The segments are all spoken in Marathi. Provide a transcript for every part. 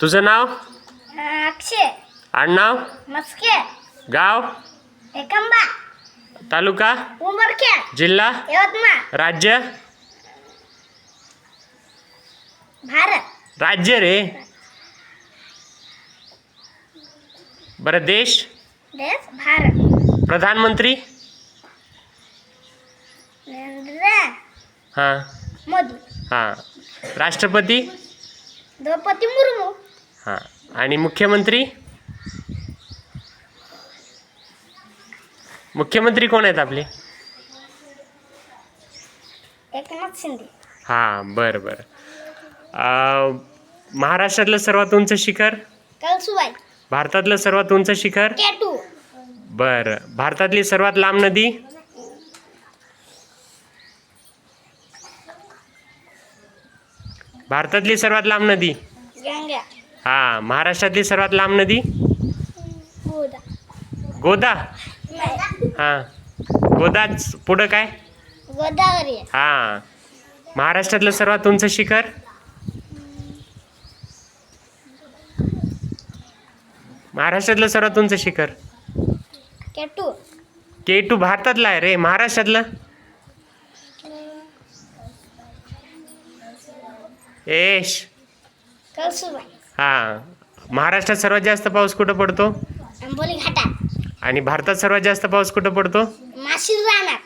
तुझं नाव? अक्षय. आडनाव मस्के. गाव? एकंबा. तालुका? उमरखेड. जिल्हा? यवतमाळ. राज्य? भारत. राज्य रे. बरं देश? देश भारत. प्रधानमंत्री? नरेंद्र. हां. मोदी. हां. राष्ट्रपती? द्रौपदी मुर्मू. हां. आणि मुख्यमंत्री? मुख्यमंत्री कोण आहेत आपले? एकनाथ शिंदे. हां बरं बरं. अं, महाराष्ट्रातलं सर्वात उंच शिखर? कळसुबाई. भारतातलं सर्वात उंच शिखर? केटू. बरं. भारतातली सर्वात लांब नदी? भारतातली सर्वात लांब नदी? गंगा. हा महाराष्ट्रातली सर्वात लांब नदी? गोदा. गोदा? हा. गोदाच पुढं काय? गोदावरी. हा. महाराष्ट्रातलं सर्वात उंच शिखर? महाराष्ट्रातलं सर्वात उंच शिखर? केटू. के टू भारतातलं आहे रे महाराष्ट्रातलं? एश कळसुबाई. हा. महाराष्ट्रात सर्वात जास्त पाऊस कुठं पडतो? आंबोली घाटात. आणि भारतात सर्वात जास्त पाऊस कुठं पडतो? रानात.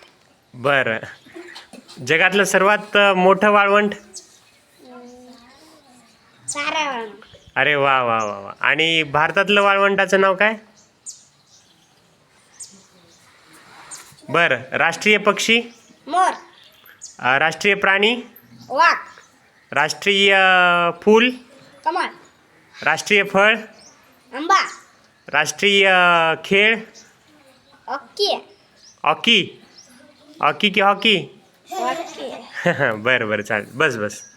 बरं. जगातलं सर्वात अ, मोठं वाळवंट. अरे वा वा वा वा. आणि भारतातलं वाळवंटाचं नाव काय? बरं. राष्ट्रीय पक्षी? मोर. अ, राष्ट्रीय प्राणी? वाघ. राष्ट्रीय फूल? कमळ. राष्ट्रीय फळ? आंबा. राष्ट्रीय खेळ? अक्की हॉकी. हॉकी की हॉकी. बरं बरं चालेल. बस बस.